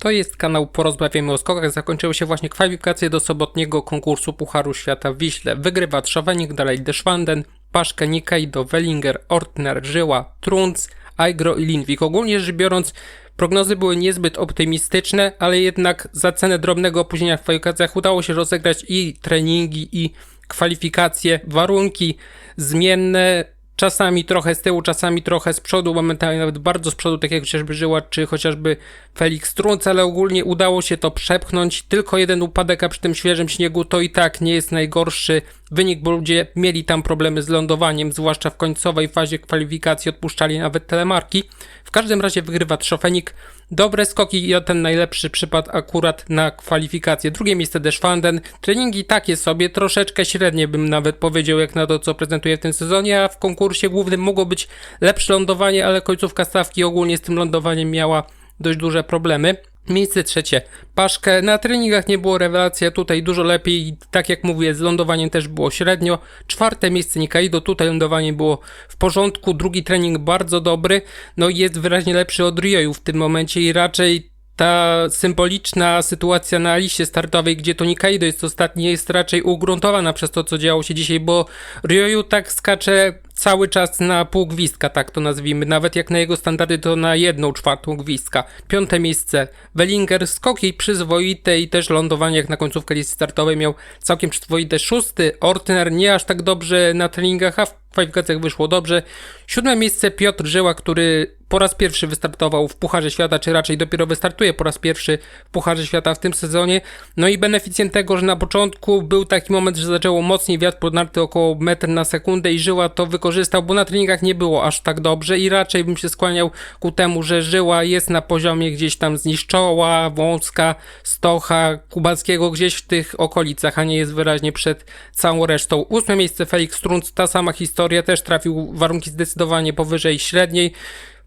To jest kanał Porozmawiamy o skokach. Zakończyły się właśnie kwalifikacje do sobotniego konkursu Pucharu Świata w Wiśle. Wygrywa Trzawenik, dalej Deschwanden, Paszka, Nikaido, Wellinger, Ortner, Żyła, Trunc, Aigro i Lindwik. Ogólnie rzecz biorąc, prognozy były niezbyt optymistyczne, ale jednak za cenę drobnego opóźnienia w kwalifikacjach udało się rozegrać i treningi, i kwalifikacje, warunki zmienne, czasami trochę z tyłu, czasami trochę z przodu, momentami nawet bardzo z przodu, tak jak chociażby Żyła, czy chociażby Felix Trunc, ale ogólnie udało się to przepchnąć. Tylko jeden upadek, a przy tym świeżym śniegu to i tak nie jest najgorszy wynik, bo ludzie mieli tam problemy z lądowaniem, zwłaszcza w końcowej fazie kwalifikacji odpuszczali nawet telemarki. W każdym razie wygrywa Trzofenik. Dobre skoki i ten najlepszy przypad akurat na kwalifikację. Drugie miejsce Deschwanden. Treningi takie sobie, troszeczkę średnie bym nawet powiedział, jak na to, co prezentuje w tym sezonie, a w konkursie głównym mogło być lepsze lądowanie, ale końcówka stawki ogólnie z tym lądowaniem miała dość duże problemy. Miejsce trzecie. Paszkę. Na treningach nie było rewelacji, a tutaj dużo lepiej. Tak jak mówię, z lądowaniem też było średnio. Czwarte miejsce Nikaido. Tutaj lądowanie było w porządku. Drugi trening bardzo dobry. No jest wyraźnie lepszy od Rioju w tym momencie i raczej ta symboliczna sytuacja na liście startowej, gdzie to Nikaido jest ostatni, jest raczej ugruntowana przez to, co działo się dzisiaj, bo Ryoyu tak skacze cały czas na pół gwizdka, tak to nazwijmy. Nawet jak na jego standardy, to na jedną czwartą gwizdka. Piąte miejsce Wellinger, skoki przyzwoite i też lądowanie jak na końcówkę listy startowej miał całkiem przyzwoite. Szósty Ortner, nie aż tak dobrze na treningach, a w kwalifikacjach wyszło dobrze. Siódme miejsce Piotr Żyła, który po raz pierwszy wystartował w Pucharze Świata, czy raczej dopiero wystartuje po raz pierwszy w Pucharze Świata w tym sezonie. No i beneficjem tego, że na początku był taki moment, że zaczęło mocniej wiatr podnarty około metr na sekundę i Żyła to wykorzystał, bo na treningach nie było aż tak dobrze i raczej bym się skłaniał ku temu, że Żyła jest na poziomie gdzieś tam zniszczoła, Wąska, Stocha, Kubackiego, gdzieś w tych okolicach, a nie jest wyraźnie przed całą resztą. Ósme miejsce Felix Trunc, ta sama historia, też trafił warunki zdecydowanie powyżej średniej.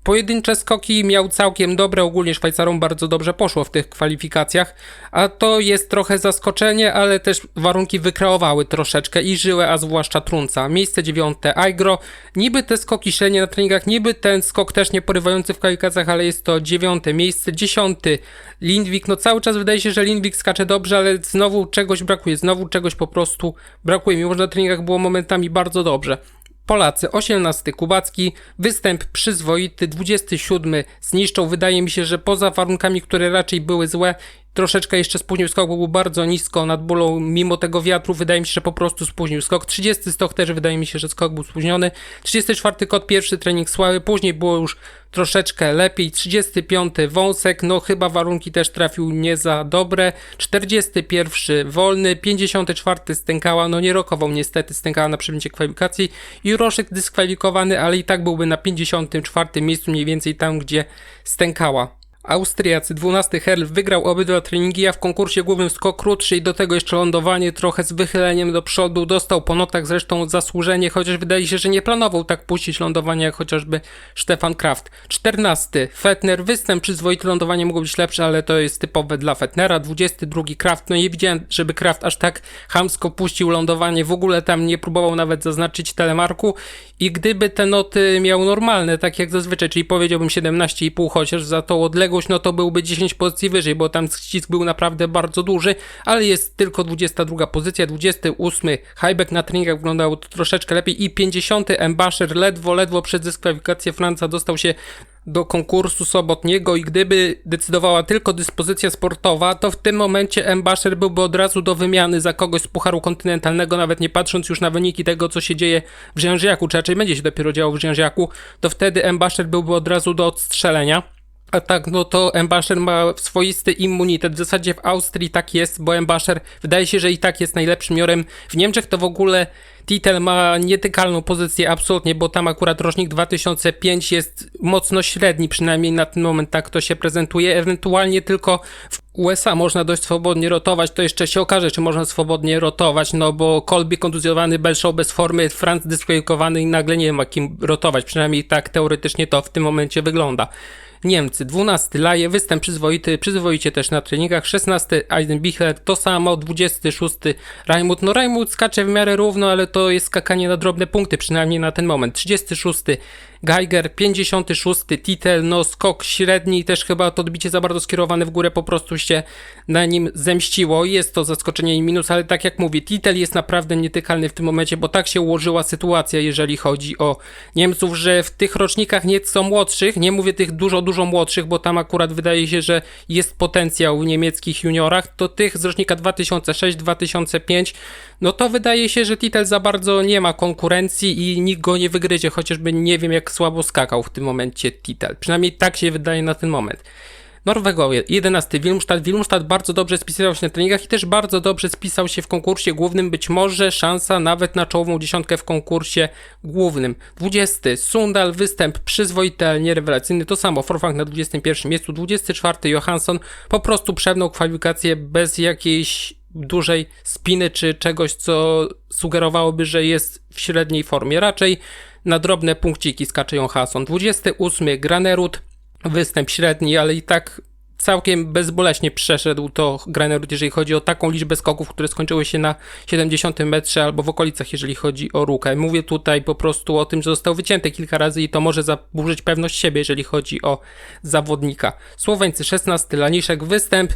Pojedyncze skoki miał całkiem dobre, ogólnie Szwajcarom bardzo dobrze poszło w tych kwalifikacjach, a to jest trochę zaskoczenie, ale też warunki wykreowały troszeczkę i żyłę, a zwłaszcza Trunca. Miejsce dziewiąte Aigro, niby te skoki średnie na treningach, niby ten skok też nie porywający w kwalifikacjach, ale jest to dziewiąte. Miejsce, dziesiąty Lindwik, no cały czas wydaje się, że Lindwik skacze dobrze, ale znowu czegoś brakuje, znowu czegoś po prostu brakuje, mimo że na treningach było momentami bardzo dobrze. Polacy 18 Kubacki, występ przyzwoity, 27 zniszczą. Wydaje mi się, że poza warunkami, które raczej były złe, troszeczkę jeszcze spóźnił skok, bo był bardzo nisko nad bulą, mimo tego wiatru wydaje mi się, że po prostu spóźnił skok. 30 stok też wydaje mi się, że skok był spóźniony. 34 kot, pierwszy trening słaby, później było już troszeczkę lepiej. 35 wąsek, no chyba warunki też trafił nie za dobre. 41 wolny, 54 stękała, no nie rokował niestety, stękała na przybędzie kwalifikacji. Juroszek dyskwalifikowany, ale i tak byłby na 54 miejscu, mniej więcej tam, gdzie stękała. Austriacy 12 Herl wygrał obydwa treningi, a w konkursie głównym skok krótszy i do tego jeszcze lądowanie trochę z wychyleniem do przodu. Dostał po notach zresztą zasłużenie, chociaż wydaje się, że nie planował tak puścić lądowania jak chociażby Stefan Kraft. 14 Fetner, występ przyzwoity lądowanie mogło być lepsze, ale to jest typowe dla Fetnera. 22 Kraft, no nie widziałem, żeby Kraft aż tak hamsko puścił lądowanie, w ogóle tam nie próbował nawet zaznaczyć telemarku i gdyby te noty miał normalne, tak jak zazwyczaj, czyli powiedziałbym 17,5, chociaż za tą odległość no to byłby 10 pozycji wyżej, bo tam ścisk był naprawdę bardzo duży, ale jest tylko 22 pozycja, 28 highback na treningach wyglądał troszeczkę lepiej i 50 Embasher ledwo, ledwo przed dyskwalifikację Franca dostał się do konkursu sobotniego i gdyby decydowała tylko dyspozycja sportowa, to w tym momencie Embasher byłby od razu do wymiany za kogoś z Pucharu Kontynentalnego, nawet nie patrząc już na wyniki tego, co się dzieje w Rzężiaku, czy raczej będzie się dopiero działo w Rzężiaku, to wtedy Embasher byłby od razu do odstrzelenia. A tak, no to Embasher ma swoisty immunitet. W zasadzie w Austrii tak jest, bo Embasher wydaje się, że i tak jest najlepszym jorem. W Niemczech to w ogóle Titel ma nietykalną pozycję absolutnie, bo tam akurat rocznik 2005 jest mocno średni, przynajmniej na ten moment tak to się prezentuje. Ewentualnie tylko w USA można dość swobodnie rotować, to jeszcze się okaże, czy można swobodnie rotować, no bo Colby kontuzjowany, Belshaw bez formy, Franz dyskwalifikowany i nagle nie ma kim rotować, przynajmniej tak teoretycznie to w tym momencie wygląda. Niemcy, 12 Laje, występ przyzwoity, przyzwoicie też na treningach, 16 Eisenbichler, to samo, 26 Raimut, no Raimut skacze w miarę równo, ale to jest skakanie na drobne punkty, przynajmniej na ten moment, 36 Geiger 56, Titel, no skok średni, też chyba to odbicie za bardzo skierowane w górę po prostu się na nim zemściło. Jest to zaskoczenie i minus, ale tak jak mówię, Titel jest naprawdę nietykalny w tym momencie, bo tak się ułożyła sytuacja, jeżeli chodzi o Niemców, że w tych rocznikach nieco młodszych, nie mówię tych dużo, dużo młodszych, bo tam akurat wydaje się, że jest potencjał w niemieckich juniorach, to tych z rocznika 2006-2005, no to wydaje się, że Titel za bardzo nie ma konkurencji i nikt go nie wygryzie, chociażby nie wiem jak słabo skakał w tym momencie Titel. Przynajmniej tak się wydaje na ten moment. Norwegowie, 11. Wilmstad. Wilmstad bardzo dobrze spisywał się na treningach i też bardzo dobrze spisał się w konkursie głównym. Być może szansa nawet na czołową dziesiątkę w konkursie głównym. 20. Sundal, występ przyzwoity, ale nie rewelacyjny. To samo, Forfang na 21 miejscu. 24. Johansson po prostu przewnął kwalifikację bez jakiejś dużej spiny czy czegoś, co sugerowałoby, że jest w średniej formie. Raczej na drobne punkciki skacze Johansson. 28. Granerud występ średni, ale i tak całkiem bezboleśnie przeszedł to Granerud, jeżeli chodzi o taką liczbę skoków, które skończyły się na 70 metrze albo w okolicach, jeżeli chodzi o rukę. Mówię tutaj po prostu o tym, że został wycięty kilka razy i to może zaburzyć pewność siebie, jeżeli chodzi o zawodnika. Słoweńcy 16, Laniszek występ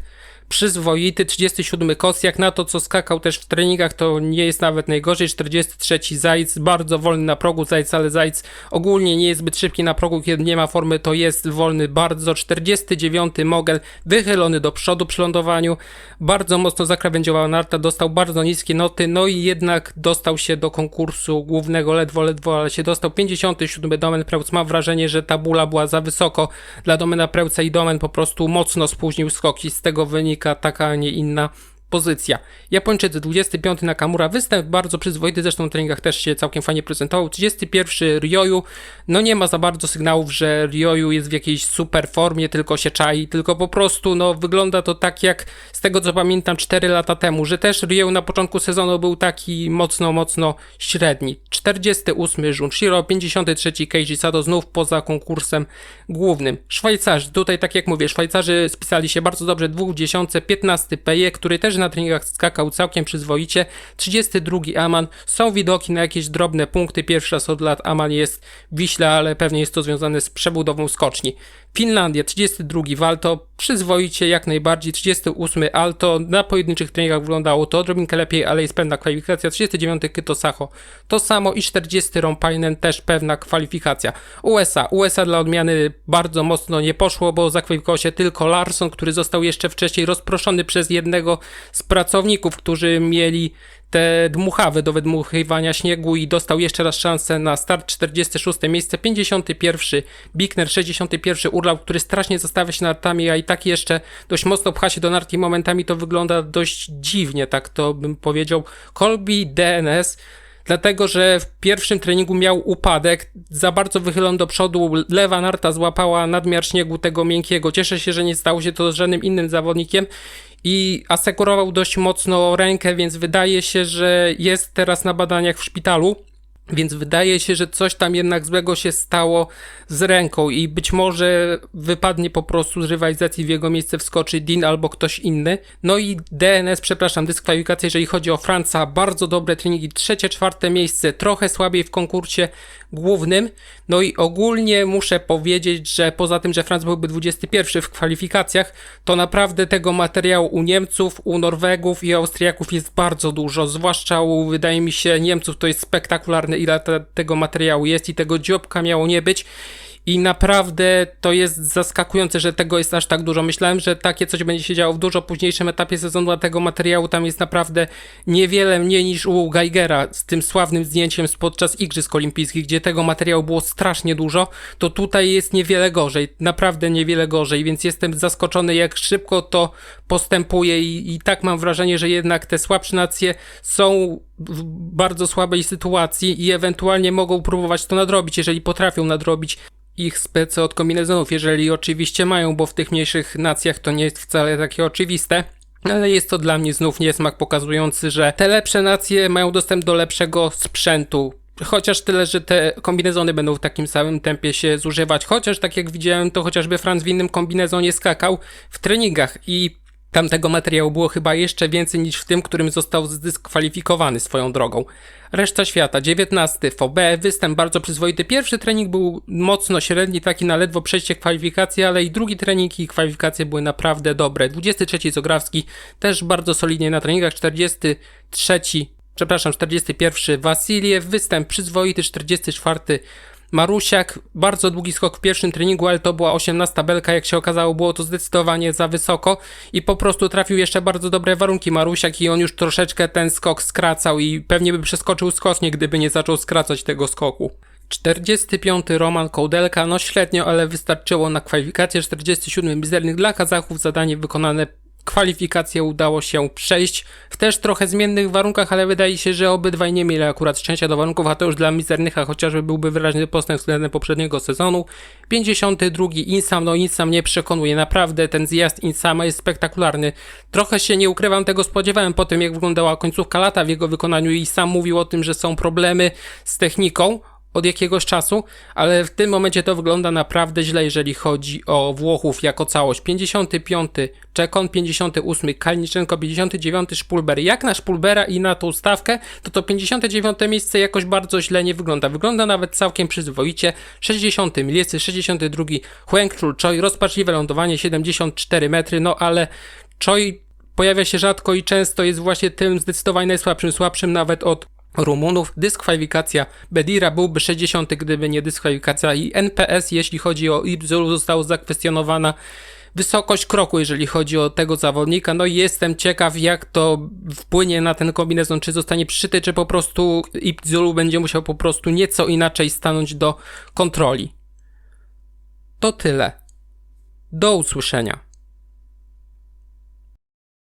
przyzwoity 37 kos, jak na to co skakał też w treningach to nie jest nawet najgorzej, 43 Zajc, bardzo wolny na progu Zajc, ale Zajc ogólnie nie jest zbyt szybki na progu, kiedy nie ma formy to jest wolny bardzo, 49 Mogel wychylony do przodu przy lądowaniu, bardzo mocno zakrawędziowała narta, dostał bardzo niskie noty, no i jednak dostał się do konkursu głównego ledwo, ledwo, ale się dostał. 57 Domen Preutz, mam wrażenie, że ta bula była za wysoko. Dla Domena Preutza i Domen po prostu mocno spóźnił skoki, z tego wynika taka, a nie inna pozycja. Japończycy 25 Nakamura, występ bardzo przyzwoity, zresztą na treningach też się całkiem fajnie prezentował. 31 Ryoyu, no nie ma za bardzo sygnałów, że Ryoyu jest w jakiejś super formie, tylko się czai, tylko po prostu no wygląda to tak jak z tego co pamiętam 4 lata temu, że też Ryoyu na początku sezonu był taki mocno, mocno średni. 48 Junshiro, 53 Keiji Sado znów poza konkursem głównym. Szwajcarzy, tutaj tak jak mówię, Szwajcarzy spisali się bardzo dobrze, 2 dziesiątce, 15 Peje, który też na treningach skakał całkiem przyzwoicie. 32 Aman. Są widoki na jakieś drobne punkty. Pierwszy raz od lat Aman jest w Wiśle, ale pewnie jest to związane z przebudową skoczni. Finlandia 32 Walto, przyzwoicie jak najbardziej, 38 Alto, na pojedynczych treningach wyglądało to odrobinkę lepiej, ale jest pewna kwalifikacja, 39 Kyto Sacho, to samo i 40 Rompainen, też pewna kwalifikacja. USA, USA dla odmiany bardzo mocno nie poszło, bo zakwalifikował się tylko Larson, który został jeszcze wcześniej rozproszony przez jednego z pracowników, którzy mieli te dmuchawy do wydmuchiwania śniegu i dostał jeszcze raz szansę na start 46 miejsce, 51 Bikner, 61 Urlaub, który strasznie zostawia się nartami, a i tak jeszcze dość mocno pcha się do nart i momentami to wygląda dość dziwnie, tak to bym powiedział. Colby DNS dlatego że w pierwszym treningu miał upadek, za bardzo wychylony do przodu, lewa narta złapała nadmiar śniegu tego miękkiego. Cieszę się, że nie stało się to z żadnym innym zawodnikiem i asekurował dość mocno rękę, więc wydaje się, że jest teraz na badaniach w szpitalu. Więc wydaje się, że coś tam jednak złego się stało z ręką i być może wypadnie po prostu z rywalizacji w jego miejsce wskoczy Dean albo ktoś inny. No i DNS, przepraszam, dyskwalifikacja, jeżeli chodzi o Franca, bardzo dobre treningi, trzecie, czwarte miejsce, trochę słabiej w konkursie głównym. No i ogólnie muszę powiedzieć, że poza tym, że Franc byłby 21 w kwalifikacjach, to naprawdę tego materiału u Niemców, u Norwegów i Austriaków jest bardzo dużo, zwłaszcza u, wydaje mi się, Niemców to jest spektakularne ile te, tego materiału jest i tego dziobka miało nie być. I naprawdę to jest zaskakujące, że tego jest aż tak dużo. Myślałem, że takie coś będzie się działo w dużo późniejszym etapie sezonu, a tego materiału tam jest naprawdę niewiele mniej niż u Geigera z tym sławnym zdjęciem podczas Igrzysk Olimpijskich, gdzie tego materiału było strasznie dużo, to tutaj jest niewiele gorzej, naprawdę niewiele gorzej, więc jestem zaskoczony, jak szybko to postępuje i, i tak mam wrażenie, że jednak te słabsze nacje są w bardzo słabej sytuacji i ewentualnie mogą próbować to nadrobić, jeżeli potrafią nadrobić ich spece od kombinezonów, jeżeli oczywiście mają, bo w tych mniejszych nacjach to nie jest wcale takie oczywiste. Ale jest to dla mnie znów niesmak pokazujący, że te lepsze nacje mają dostęp do lepszego sprzętu. Chociaż tyle, że te kombinezony będą w takim samym tempie się zużywać. Chociaż tak jak widziałem, to chociażby Franz w innym kombinezonie skakał w treningach i Tamtego materiału było chyba jeszcze więcej niż w tym, którym został zdyskwalifikowany swoją drogą. Reszta świata, 19 FOB, występ bardzo przyzwoity. Pierwszy trening był mocno średni, taki na ledwo przejście kwalifikacji, ale i drugi trening i kwalifikacje były naprawdę dobre. 23 Zograwski też bardzo solidnie na treningach, 43, przepraszam, 41 Wasiliew, występ przyzwoity, 44 Marusiak, bardzo długi skok w pierwszym treningu, ale to była 18 belka, jak się okazało, było to zdecydowanie za wysoko i po prostu trafił jeszcze bardzo dobre warunki Marusiak i on już troszeczkę ten skok skracał i pewnie by przeskoczył skocznie, gdyby nie zaczął skracać tego skoku. 45 Roman Kołdelka, no średnio, ale wystarczyło na kwalifikację. 47 mizernych dla Kazachów, zadanie wykonane kwalifikacje udało się przejść w też trochę zmiennych warunkach, ale wydaje się, że obydwaj nie mieli akurat szczęścia do warunków, a to już dla mizernych, a chociażby byłby wyraźny postęp względem poprzedniego sezonu. 52 Insam, no Insam nie przekonuje, naprawdę ten zjazd Insama jest spektakularny. Trochę się nie ukrywam, tego spodziewałem po tym, jak wyglądała końcówka lata w jego wykonaniu i sam mówił o tym, że są problemy z techniką od jakiegoś czasu, ale w tym momencie to wygląda naprawdę źle, jeżeli chodzi o Włochów jako całość. 55 Czekon, 58 Kalniczenko, 59 Szpulber. Jak na Szpulbera i na tą stawkę, to to 59 miejsce jakoś bardzo źle nie wygląda. Wygląda nawet całkiem przyzwoicie. 60 Milicy, 62 Huengchul Choi, rozpaczliwe lądowanie 74 metry, no ale Choi pojawia się rzadko i często jest właśnie tym zdecydowanie najsłabszym, słabszym nawet od Rumunów. Dyskwalifikacja Bedira byłby 60, gdyby nie dyskwalifikacja i NPS, jeśli chodzi o Ibzulu, została zakwestionowana wysokość kroku, jeżeli chodzi o tego zawodnika. No i jestem ciekaw, jak to wpłynie na ten kombinezon, czy zostanie przyszyty, czy po prostu Ibzulu będzie musiał po prostu nieco inaczej stanąć do kontroli. To tyle. Do usłyszenia.